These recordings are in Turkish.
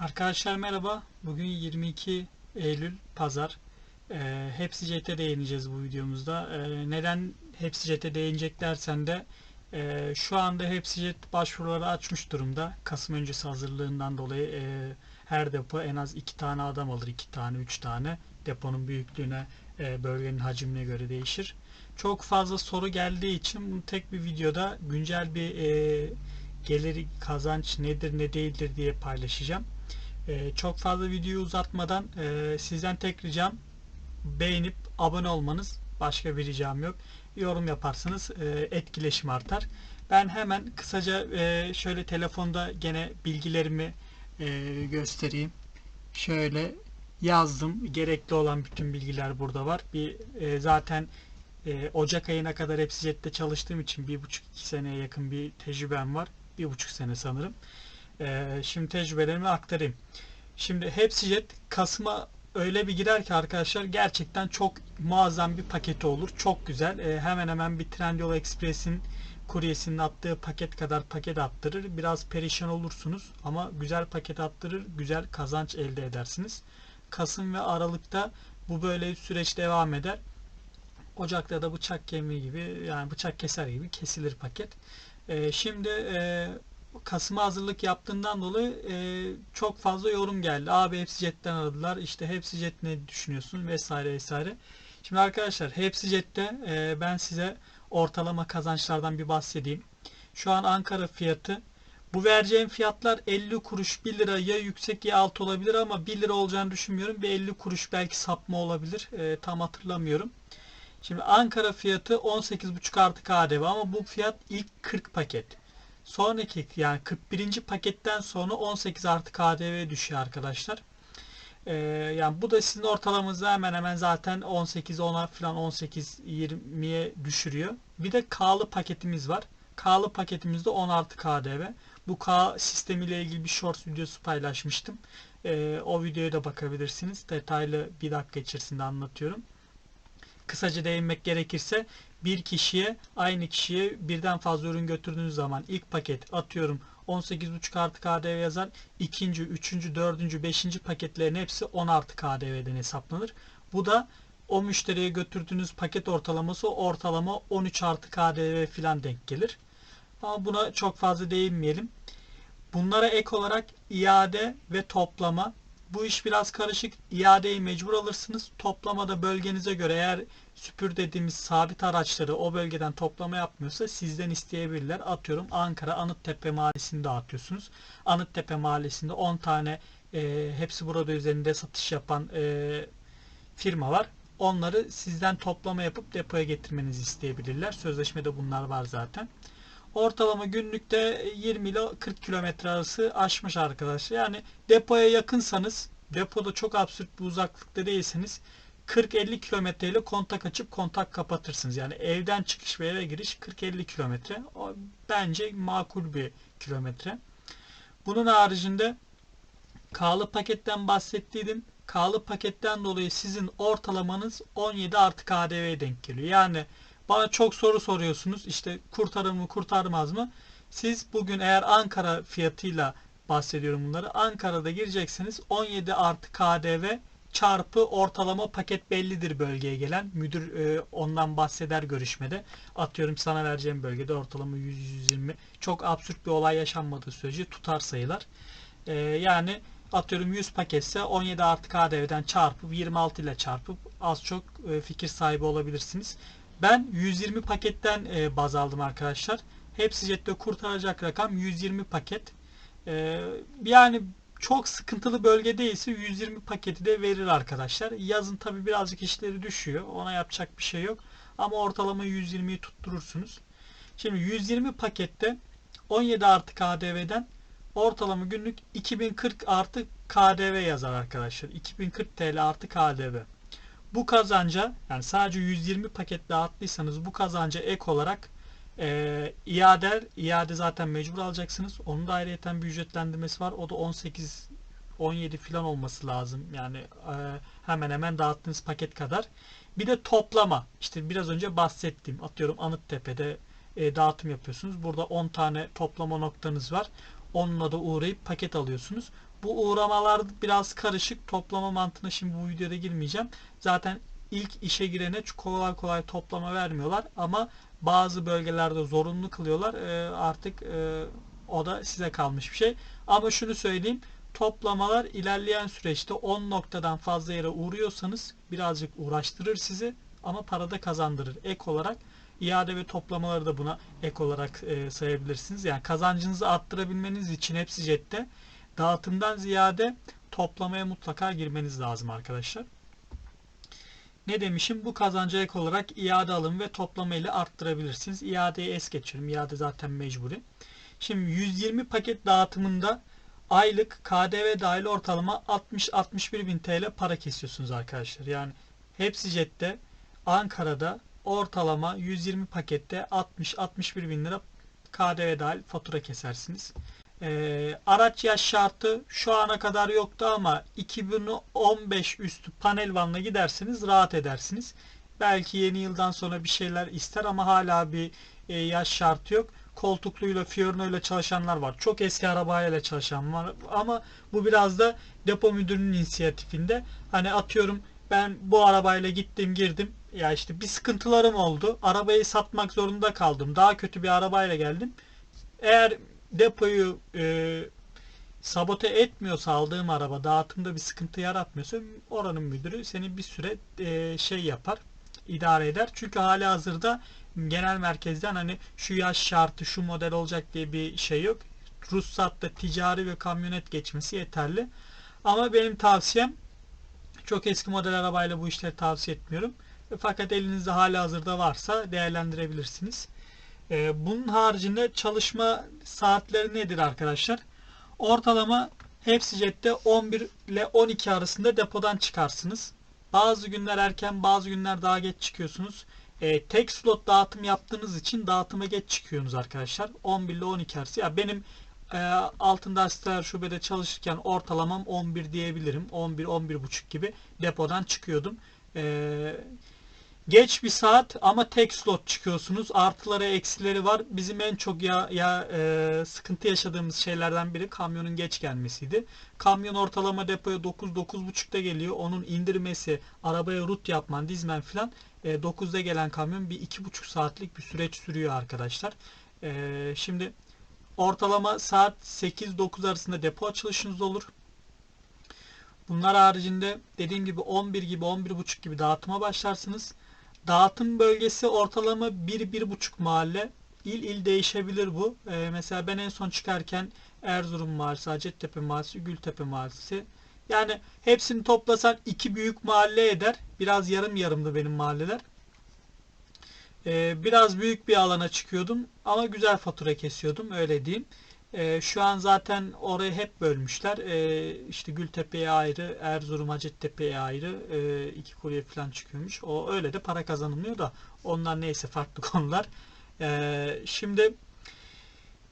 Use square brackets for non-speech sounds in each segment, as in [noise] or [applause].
Arkadaşlar merhaba. Bugün 22 Eylül Pazar. Ee, Hepsi Jet'e değineceğiz bu videomuzda. Ee, neden Hepsi Jet'e değinecek dersen de e, şu anda Hepsi Jet başvuruları açmış durumda. Kasım öncesi hazırlığından dolayı e, her depo en az 2 tane adam alır. 2 tane, 3 tane. Deponun büyüklüğüne, e, bölgenin hacmine göre değişir. Çok fazla soru geldiği için bunu tek bir videoda güncel bir e, gelir kazanç nedir ne değildir diye paylaşacağım. Ee, çok fazla videoyu uzatmadan e, sizden tek ricam beğenip abone olmanız. Başka bir ricam yok. Yorum yaparsanız e, etkileşim artar. Ben hemen kısaca e, şöyle telefonda gene bilgilerimi e, göstereyim. Şöyle yazdım. Gerekli olan bütün bilgiler burada var. Bir e, zaten e, Ocak ayına kadar hepsi jette çalıştığım için bir buçuk iki seneye yakın bir tecrübem var. Bir buçuk sene sanırım. Ee, şimdi tecrübelerimi aktarayım. Şimdi hepsi jet Kasım'a öyle bir girer ki arkadaşlar gerçekten çok muazzam bir paketi olur. Çok güzel. Ee, hemen hemen bir Trendyol Express'in kuryesinin attığı paket kadar paket attırır. Biraz perişan olursunuz ama güzel paket attırır. Güzel kazanç elde edersiniz. Kasım ve Aralık'ta bu böyle süreç devam eder. Ocak'ta da bıçak kemiği gibi yani bıçak keser gibi kesilir paket. Ee, şimdi e, Kasım'a hazırlık yaptığından dolayı e, çok fazla yorum geldi. Abi hepsi jetten aradılar. İşte hepsi jet ne düşünüyorsun vesaire vesaire. Şimdi arkadaşlar hepsi jette e, ben size ortalama kazançlardan bir bahsedeyim. Şu an Ankara fiyatı bu vereceğim fiyatlar 50 kuruş 1 lira ya yüksek ya alt olabilir ama 1 lira olacağını düşünmüyorum. Bir 50 kuruş belki sapma olabilir. E, tam hatırlamıyorum. Şimdi Ankara fiyatı 18,5 artı KDV ama bu fiyat ilk 40 paket. Sonraki yani 41. paketten sonra 18 artı KDV düşüyor arkadaşlar. Ee, yani bu da sizin ortalamanızı hemen hemen zaten 18 10'a falan 18 20'ye düşürüyor. Bir de K'lı paketimiz var. K'lı paketimizde 10 artı KDV. Bu K sistemiyle ilgili bir short videosu paylaşmıştım. Ee, o videoya da bakabilirsiniz. Detaylı bir dakika içerisinde anlatıyorum kısaca değinmek gerekirse bir kişiye aynı kişiye birden fazla ürün götürdüğünüz zaman ilk paket atıyorum 18.5 artı KDV yazar. ikinci, üçüncü, dördüncü, beşinci paketlerin hepsi 10 artı KDV'den hesaplanır. Bu da o müşteriye götürdüğünüz paket ortalaması ortalama 13 artı KDV filan denk gelir. Ama buna çok fazla değinmeyelim. Bunlara ek olarak iade ve toplama bu iş biraz karışık. İadeyi mecbur alırsınız. Toplamada bölgenize göre eğer süpür dediğimiz sabit araçları o bölgeden toplama yapmıyorsa sizden isteyebilirler. Atıyorum Ankara Anıttepe Mahallesi'nde atıyorsunuz. Anıttepe Mahallesi'nde 10 tane e, hepsi burada üzerinde satış yapan e, firma var. Onları sizden toplama yapıp depoya getirmenizi isteyebilirler. Sözleşmede bunlar var zaten. Ortalama günlükte 20 ile 40 kilometre arası aşmış arkadaşlar. Yani depoya yakınsanız, depoda çok absürt bir uzaklıkta değilseniz 40-50 kilometre ile kontak açıp kontak kapatırsınız. Yani evden çıkış ve eve giriş 40-50 kilometre. Bence makul bir kilometre. Bunun haricinde K'lı paketten bahsettiydim. K'lı paketten dolayı sizin ortalamanız 17 artı KDV'ye denk geliyor. Yani bana çok soru soruyorsunuz. İşte kurtarır mı kurtarmaz mı? Siz bugün eğer Ankara fiyatıyla bahsediyorum bunları. Ankara'da gireceksiniz. 17 artı KDV çarpı ortalama paket bellidir bölgeye gelen. Müdür e, ondan bahseder görüşmede. Atıyorum sana vereceğim bölgede ortalama 100-120. Çok absürt bir olay yaşanmadığı sürece tutar sayılar. E, yani atıyorum 100 paketse 17 artı KDV'den çarpıp 26 ile çarpıp az çok e, fikir sahibi olabilirsiniz. Ben 120 paketten e, baz aldım arkadaşlar. Hepsi jette kurtaracak rakam 120 paket. E, yani çok sıkıntılı bölge değilse 120 paketi de verir arkadaşlar. Yazın tabi birazcık işleri düşüyor. Ona yapacak bir şey yok. Ama ortalama 120'yi tutturursunuz. Şimdi 120 pakette 17 artı KDV'den ortalama günlük 2040 artı KDV yazar arkadaşlar. 2040 TL artı KDV. Bu kazanca yani sadece 120 paket dağıttıysanız bu kazanca ek olarak e, iade, iade zaten mecbur alacaksınız. Onun da ayrıyeten bir ücretlendirmesi var. O da 18 17 falan olması lazım. Yani e, hemen hemen dağıttığınız paket kadar. Bir de toplama. İşte biraz önce bahsettiğim. Atıyorum Anıttepe'de e, dağıtım yapıyorsunuz. Burada 10 tane toplama noktanız var. Onunla da uğrayıp paket alıyorsunuz. Bu uğramalar biraz karışık. Toplama mantığına şimdi bu videoda girmeyeceğim. Zaten ilk işe girene kolay kolay toplama vermiyorlar ama bazı bölgelerde zorunlu kılıyorlar. E, artık e, o da size kalmış bir şey. Ama şunu söyleyeyim. Toplamalar ilerleyen süreçte 10 noktadan fazla yere uğruyorsanız birazcık uğraştırır sizi ama parada kazandırır. Ek olarak iade ve toplamaları da buna ek olarak e, sayabilirsiniz. Yani kazancınızı arttırabilmeniz için hepsi cepte. Dağıtımdan ziyade toplamaya mutlaka girmeniz lazım arkadaşlar. Ne demişim? Bu kazanca ek olarak iade alım ve toplama ile arttırabilirsiniz. İadeyi es geçiyorum. İade zaten mecburi. Şimdi 120 paket dağıtımında aylık KDV dahil ortalama 60-61 bin TL para kesiyorsunuz arkadaşlar. Yani hepsi jette Ankara'da ortalama 120 pakette 60-61 bin lira KDV dahil fatura kesersiniz. Ee, araç yaş şartı şu ana kadar yoktu ama 2015 üstü panel vanla giderseniz rahat edersiniz. Belki yeni yıldan sonra bir şeyler ister ama hala bir e, yaş şartı yok. Koltukluyla, Fiorino ile çalışanlar var. Çok eski arabayla çalışan var ama bu biraz da depo müdürünün inisiyatifinde. Hani atıyorum ben bu arabayla gittim girdim ya işte bir sıkıntılarım oldu. Arabayı satmak zorunda kaldım. Daha kötü bir arabayla geldim. Eğer depoyu e, sabote etmiyorsa aldığım araba dağıtımda bir sıkıntı yaratmıyorsa oranın müdürü seni bir süre e, şey yapar idare eder. Çünkü hali hazırda genel merkezden hani şu yaş şartı şu model olacak diye bir şey yok. Ruhsatta ticari ve kamyonet geçmesi yeterli. Ama benim tavsiyem çok eski model arabayla bu işleri tavsiye etmiyorum. Fakat elinizde hala hazırda varsa değerlendirebilirsiniz. Ee, bunun haricinde çalışma saatleri nedir arkadaşlar? Ortalama hepsi jette 11 ile 12 arasında depodan çıkarsınız. Bazı günler erken bazı günler daha geç çıkıyorsunuz. E, tek slot dağıtım yaptığınız için dağıtıma geç çıkıyorsunuz arkadaşlar. 11 ile 12 arası. Ya benim e, altında asitler şubede çalışırken ortalamam 11 diyebilirim. 11-11.5 gibi depodan çıkıyordum. Eee Geç bir saat ama tek slot çıkıyorsunuz. Artıları eksileri var. Bizim en çok ya, ya e, sıkıntı yaşadığımız şeylerden biri kamyonun geç gelmesiydi. Kamyon ortalama depoya 9-9.30'da geliyor. Onun indirmesi, arabaya rut yapman, dizmen filan e, 9'da gelen kamyon bir 2.5 saatlik bir süreç sürüyor arkadaşlar. E, şimdi ortalama saat 8-9 arasında depo açılışınız olur. Bunlar haricinde dediğim gibi 11 gibi 11.30 gibi dağıtıma başlarsınız. Dağıtım bölgesi ortalama 1-1,5 mahalle. İl il değişebilir bu. Ee, mesela ben en son çıkarken Erzurum Mahallesi, Hacettepe Mahallesi, Gültepe Mahallesi. Yani hepsini toplasan iki büyük mahalle eder. Biraz yarım yarımdı benim mahalleler. Ee, biraz büyük bir alana çıkıyordum ama güzel fatura kesiyordum öyle diyeyim. E, şu an zaten orayı hep bölmüşler. E, işte Gültepe'ye ayrı, Erzurum Hacettepe'ye ayrı e, iki kurye falan çıkıyormuş. O öyle de para kazanılmıyor da onlar neyse farklı [laughs] konular. E, şimdi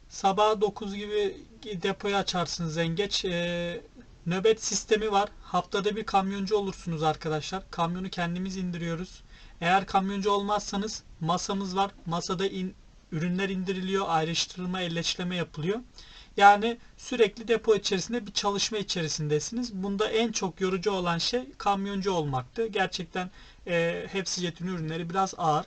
sabah 9 gibi depoyu açarsınız en geç. E, nöbet sistemi var. Haftada bir kamyoncu olursunuz arkadaşlar. Kamyonu kendimiz indiriyoruz. Eğer kamyoncu olmazsanız masamız var. Masada in, ürünler indiriliyor, ayrıştırma, elleşleme yapılıyor. Yani sürekli depo içerisinde bir çalışma içerisindesiniz. Bunda en çok yorucu olan şey kamyoncu olmaktı. Gerçekten e, hepsi jetin ürünleri biraz ağır.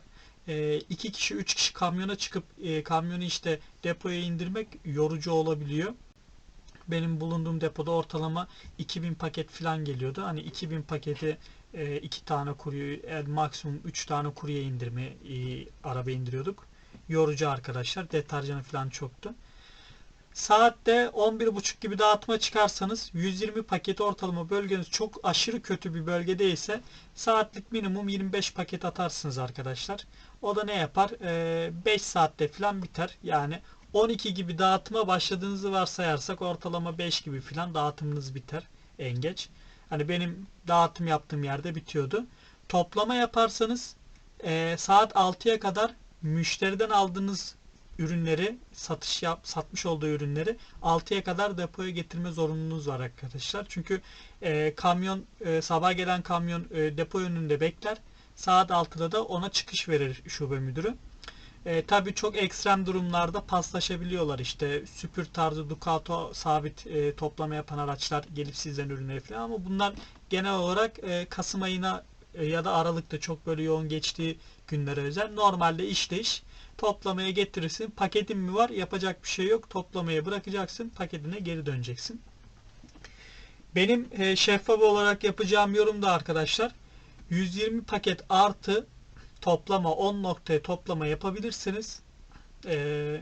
E, kişi, üç kişi kamyona çıkıp e, kamyonu işte depoya indirmek yorucu olabiliyor. Benim bulunduğum depoda ortalama 2000 paket falan geliyordu. Hani 2000 paketi e, iki tane kurye, e, maksimum 3 tane kurye indirme e, araba indiriyorduk yorucu arkadaşlar. Deterjanı falan çoktu. Saatte 11.30 gibi dağıtma çıkarsanız 120 paket ortalama bölgeniz çok aşırı kötü bir bölge değilse saatlik minimum 25 paket atarsınız arkadaşlar. O da ne yapar? Ee, 5 saatte falan biter. Yani 12 gibi dağıtıma başladığınızı varsayarsak ortalama 5 gibi falan dağıtımınız biter en geç. Hani benim dağıtım yaptığım yerde bitiyordu. Toplama yaparsanız e, saat 6'ya kadar müşteriden aldığınız ürünleri satış yap satmış olduğu ürünleri 6'ya kadar depoya getirme zorunluluğunuz var arkadaşlar. Çünkü e, kamyon e, sabah gelen kamyon e, depo önünde bekler. Saat 6'da da ona çıkış verir şube müdürü. E, tabii çok ekstrem durumlarda paslaşabiliyorlar işte süpür tarzı Ducato sabit e, toplama yapan araçlar gelip sizden ürünleri falan ama bunlar genel olarak e, Kasım ayına ya da Aralık'ta çok böyle yoğun geçtiği günlere özel. Normalde işte iş toplamaya getirirsin. Paketin mi var? Yapacak bir şey yok. Toplamaya bırakacaksın. Paketine geri döneceksin. Benim e, şeffaf olarak yapacağım yorum da arkadaşlar 120 paket artı toplama 10 noktaya toplama yapabilirsiniz. Ee,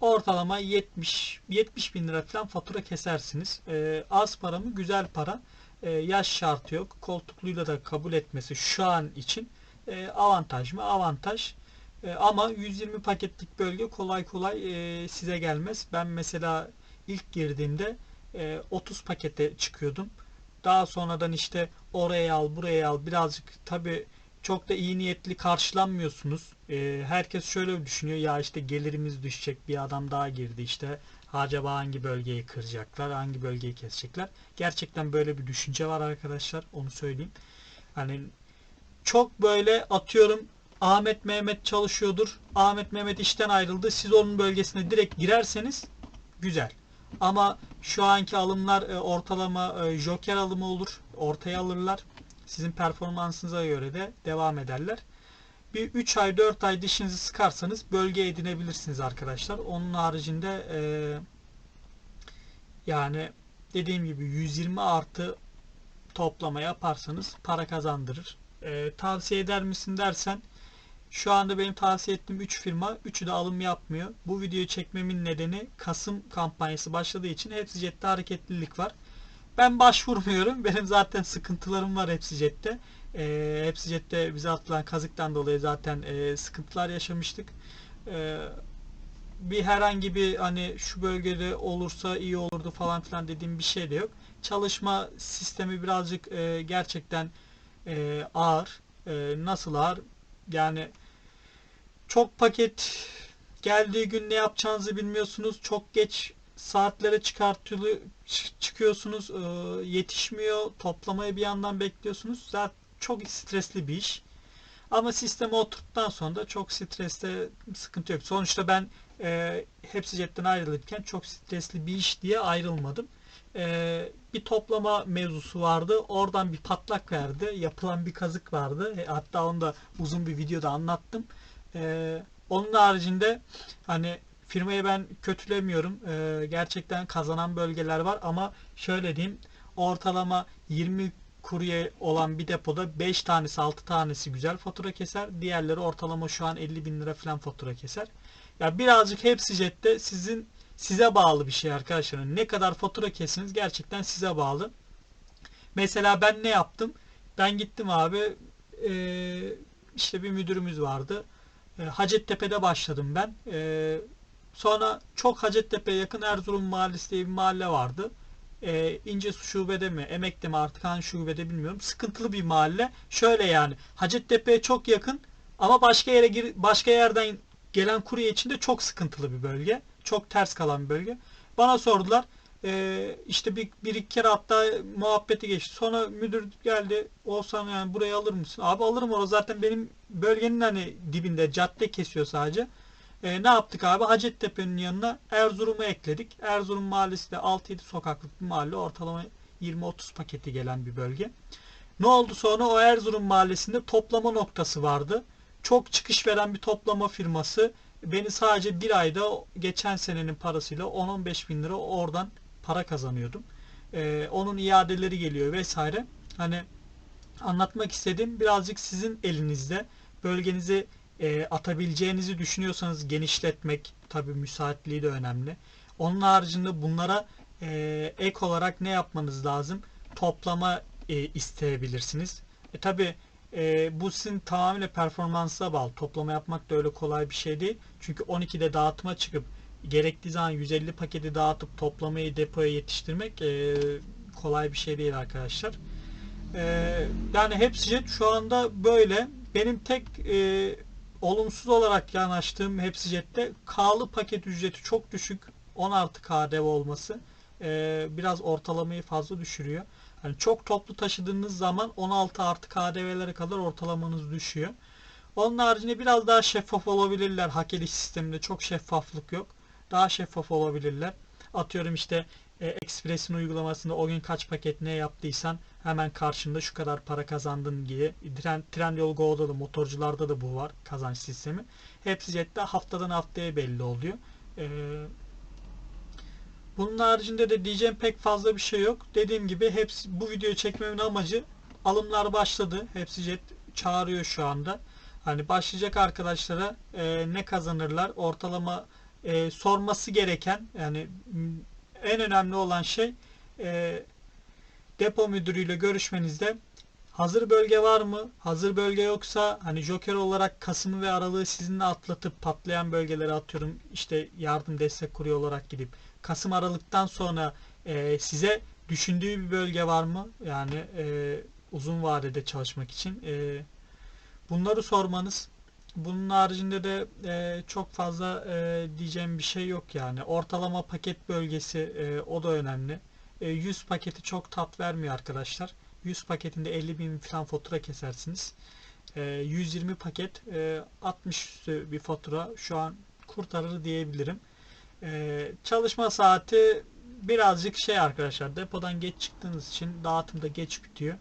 ortalama 70 70 bin lira falan fatura kesersiniz. Ee, az para mı? Güzel para. Ee, yaş şartı yok. Koltukluyla da kabul etmesi şu an için e, avantaj mı? Avantaj. E, ama 120 paketlik bölge kolay kolay e, size gelmez. Ben mesela ilk girdiğimde e, 30 pakete çıkıyordum. Daha sonradan işte oraya al, buraya al birazcık tabi çok da iyi niyetli karşılanmıyorsunuz. E, herkes şöyle düşünüyor ya işte gelirimiz düşecek bir adam daha girdi işte acaba hangi bölgeyi kıracaklar, hangi bölgeyi kesecekler. Gerçekten böyle bir düşünce var arkadaşlar onu söyleyeyim. Hani çok böyle atıyorum Ahmet Mehmet çalışıyordur. Ahmet Mehmet işten ayrıldı. Siz onun bölgesine direkt girerseniz güzel. Ama şu anki alımlar e, ortalama e, joker alımı olur. Ortaya alırlar. Sizin performansınıza göre de devam ederler. Bir 3 ay 4 ay dişinizi sıkarsanız bölge edinebilirsiniz arkadaşlar. Onun haricinde e, yani dediğim gibi 120 artı toplama yaparsanız para kazandırır. E, tavsiye eder misin dersen şu anda benim tavsiye ettiğim 3 firma, üçü de alım yapmıyor. Bu videoyu çekmemin nedeni Kasım kampanyası başladığı için hepsi jette hareketlilik var. Ben başvurmuyorum. Benim zaten sıkıntılarım var hepsi jette. E, hepsi jette bize atılan kazıktan dolayı zaten e, sıkıntılar yaşamıştık. E, bir herhangi bir hani şu bölgede olursa iyi olurdu falan filan dediğim bir şey de yok. Çalışma sistemi birazcık e, gerçekten e, ağır. E, nasıl ağır? Yani çok paket geldiği gün ne yapacağınızı bilmiyorsunuz. Çok geç saatlere çıkartılıyor çıkıyorsunuz. E, yetişmiyor. Toplamaya bir yandan bekliyorsunuz. Zaten çok stresli bir iş. Ama sisteme oturttuktan sonra da çok streste sıkıntı yok. Sonuçta ben e, hepsi cepten ayrılırken çok stresli bir iş diye ayrılmadım. E, bir toplama mevzusu vardı. Oradan bir patlak verdi. Yapılan bir kazık vardı. E, hatta onu da uzun bir videoda anlattım. E, onun haricinde hani firmayı ben kötülemiyorum. E, gerçekten kazanan bölgeler var ama şöyle diyeyim ortalama 20 kurye olan bir depoda 5 tanesi 6 tanesi güzel fatura keser. Diğerleri ortalama şu an 50 bin lira falan fatura keser. Ya birazcık hepsi jette sizin size bağlı bir şey arkadaşlar. Ne kadar fatura kesiniz gerçekten size bağlı. Mesela ben ne yaptım? Ben gittim abi e, işte bir müdürümüz vardı. E, Hacettepe'de başladım ben. E, sonra çok Hacettepe'ye yakın Erzurum Mahallesi diye bir mahalle vardı. E, İnce Su şubede mi, Emek'te mi artık hangi şubede bilmiyorum. Sıkıntılı bir mahalle. Şöyle yani Hacettepe'ye çok yakın ama başka yere gir, başka yerden gelen kurye için de çok sıkıntılı bir bölge. Çok ters kalan bir bölge. Bana sordular. Ee, işte bir, bir iki kere hatta muhabbeti geçti. Sonra müdür geldi. Olsan yani burayı alır mısın? Abi alırım orası zaten benim bölgenin hani dibinde cadde kesiyor sadece. Ee, ne yaptık abi? Hacettepe'nin yanına Erzurum'u ekledik. Erzurum mahallesi de 6-7 sokaklık bir mahalle. Ortalama 20-30 paketi gelen bir bölge. Ne oldu sonra? O Erzurum mahallesinde toplama noktası vardı. Çok çıkış veren bir toplama firması beni sadece bir ayda geçen senenin parasıyla 10-15 bin lira oradan para kazanıyordum. Ee, onun iadeleri geliyor vesaire. Hani anlatmak istediğim birazcık sizin elinizde bölgenizi e, atabileceğinizi düşünüyorsanız genişletmek tabi müsaitliği de önemli. Onun haricinde bunlara e, ek olarak ne yapmanız lazım? Toplama e, isteyebilirsiniz. E, tabi e, bu sizin tamamıyla performansa bağlı. Toplama yapmak da öyle kolay bir şey değil. Çünkü 12'de dağıtıma çıkıp gerektiği zaman 150 paketi dağıtıp toplamayı depoya yetiştirmek e, kolay bir şey değil arkadaşlar. E, yani hepsi şu anda böyle. Benim tek e, olumsuz olarak yanaştığım hepsi jette K'lı paket ücreti çok düşük. 10 artı KDV olması e, biraz ortalamayı fazla düşürüyor. Yani çok toplu taşıdığınız zaman 16 artı KDV'lere kadar ortalamanız düşüyor. Onun haricinde biraz daha şeffaf olabilirler. Hak ediş sisteminde çok şeffaflık yok. Daha şeffaf olabilirler. Atıyorum işte e, Express'in uygulamasında o gün kaç paket ne yaptıysan hemen karşında şu kadar para kazandın diye. Trend, Trendyol Go'da da motorcularda da bu var kazanç sistemi. Hepsi Jet'te haftadan haftaya belli oluyor. Ee, bunun haricinde de diyeceğim pek fazla bir şey yok. Dediğim gibi hepsi bu videoyu çekmemin amacı alımlar başladı. Hepsi Jet çağırıyor şu anda. Hani başlayacak arkadaşlara e, ne kazanırlar ortalama e, sorması gereken yani en önemli olan şey e, depo müdürüyle görüşmenizde hazır bölge var mı? Hazır bölge yoksa hani joker olarak Kasım'ı ve Aralık'ı sizinle atlatıp patlayan bölgelere atıyorum işte yardım destek kuruyor olarak gidip Kasım Aralık'tan sonra e, size düşündüğü bir bölge var mı? Yani e, uzun vadede çalışmak için e, bunları sormanız bunun haricinde de e, çok fazla e, diyeceğim bir şey yok yani. Ortalama paket bölgesi e, o da önemli. E, 100 paketi çok tat vermiyor arkadaşlar. 100 paketinde 50 bin falan fatura kesersiniz. E, 120 paket e, 60 üstü bir fatura şu an kurtarır diyebilirim. E, çalışma saati birazcık şey arkadaşlar depodan geç çıktığınız için dağıtımda geç bitiyor.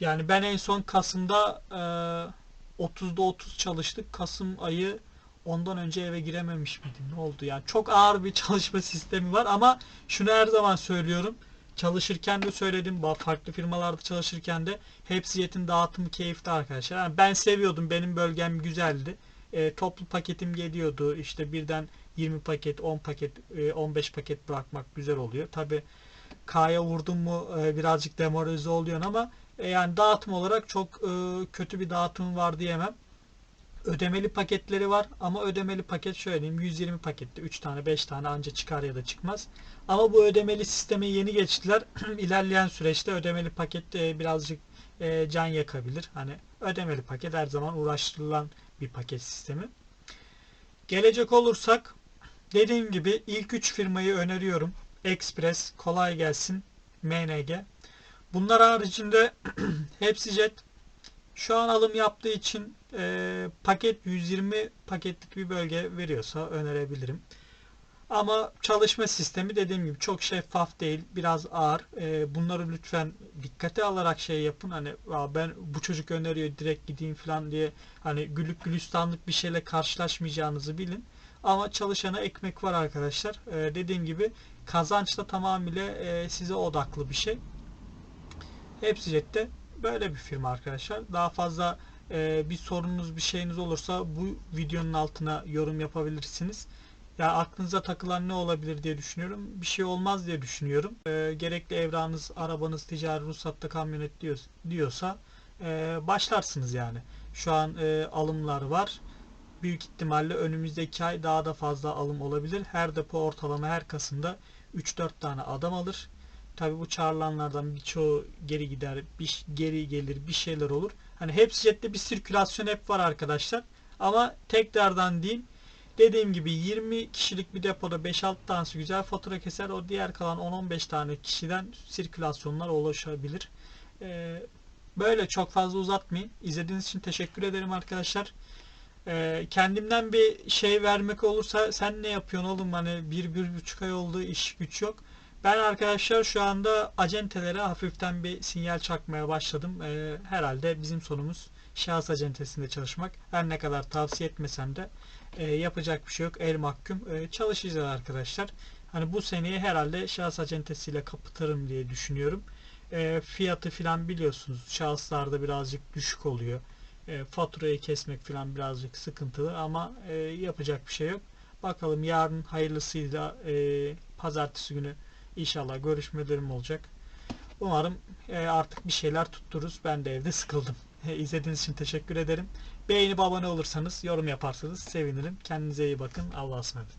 Yani ben en son Kasım'da e, 30'da 30 çalıştık. Kasım ayı ondan önce eve girememiş miydim? Ne oldu? Yani çok ağır bir çalışma sistemi var ama şunu her zaman söylüyorum. Çalışırken de söyledim. Farklı firmalarda çalışırken de hepsi yetin dağıtımı keyifli arkadaşlar. Yani ben seviyordum. Benim bölgem güzeldi. E, toplu paketim geliyordu. İşte birden 20 paket, 10 paket, e, 15 paket bırakmak güzel oluyor. Tabi K'ya vurdum mu e, birazcık demoralize oluyorsun ama e, yani dağıtım olarak çok e, kötü bir dağıtım var diyemem. Ödemeli paketleri var ama ödemeli paket şöyle diyeyim 120 pakette 3 tane 5 tane anca çıkar ya da çıkmaz. Ama bu ödemeli sisteme yeni geçtiler. [clears throat] İlerleyen süreçte ödemeli paket e, birazcık e, can yakabilir. Hani ödemeli paket her zaman uğraştırılan bir paket sistemi. Gelecek olursak dediğim gibi ilk 3 firmayı öneriyorum. Express, kolay gelsin, MNG. Bunlar haricinde [clears throat] hepsi jet şu an alım yaptığı için e, paket 120 paketlik bir bölge veriyorsa önerebilirim. Ama çalışma sistemi dediğim gibi çok şeffaf değil, biraz ağır. E, bunları lütfen dikkate alarak şey yapın. Hani ben bu çocuk öneriyor direkt gideyim falan diye hani gülük gülistanlık bir şeyle karşılaşmayacağınızı bilin. Ama çalışana ekmek var arkadaşlar. E, dediğim gibi kazanç da tamamıyla e, size odaklı bir şey. Hepsi Jet'te böyle bir firma arkadaşlar. Daha fazla e, bir sorunuz bir şeyiniz olursa bu videonun altına yorum yapabilirsiniz. Ya aklınıza takılan ne olabilir diye düşünüyorum. Bir şey olmaz diye düşünüyorum. E, gerekli evranız, arabanız ticari ruhsatta kamyonet diyor, diyorsa e, başlarsınız yani. Şu an e, alımlar var. Büyük ihtimalle önümüzdeki ay daha da fazla alım olabilir. Her depo ortalama her Kasım'da 3-4 tane adam alır. Tabi bu çağrılanlardan birçoğu geri gider, bir geri gelir, bir şeyler olur. Hani hepsi jette bir sirkülasyon hep var arkadaşlar. Ama tekrardan diyeyim Dediğim gibi 20 kişilik bir depoda 5-6 tanesi güzel fatura keser. O diğer kalan 10-15 tane kişiden sirkülasyonlar oluşabilir. Ee, böyle çok fazla uzatmayayım. İzlediğiniz için teşekkür ederim arkadaşlar. Ee, kendimden bir şey vermek olursa sen ne yapıyorsun oğlum hani bir, bir buçuk ay oldu iş güç yok. Ben arkadaşlar şu anda acentelere hafiften bir sinyal çakmaya başladım. Ee, herhalde bizim sonumuz şahıs acentesinde çalışmak. Her ne kadar tavsiye etmesem de e, yapacak bir şey yok. El mahkum. E, çalışacağız arkadaşlar. Hani bu seneyi herhalde şahıs acentesiyle kapatırım diye düşünüyorum. E, fiyatı filan biliyorsunuz. Şahıslarda birazcık düşük oluyor. E, faturayı kesmek filan birazcık sıkıntılı ama e, yapacak bir şey yok. Bakalım yarın hayırlısıyla e, pazartesi günü İnşallah görüşmelerim olacak. Umarım e, artık bir şeyler tuttururuz. Ben de evde sıkıldım. E, izlediğiniz için teşekkür ederim. Beğenip abone olursanız, yorum yaparsanız sevinirim. Kendinize iyi bakın. Allah'a ısmarladık.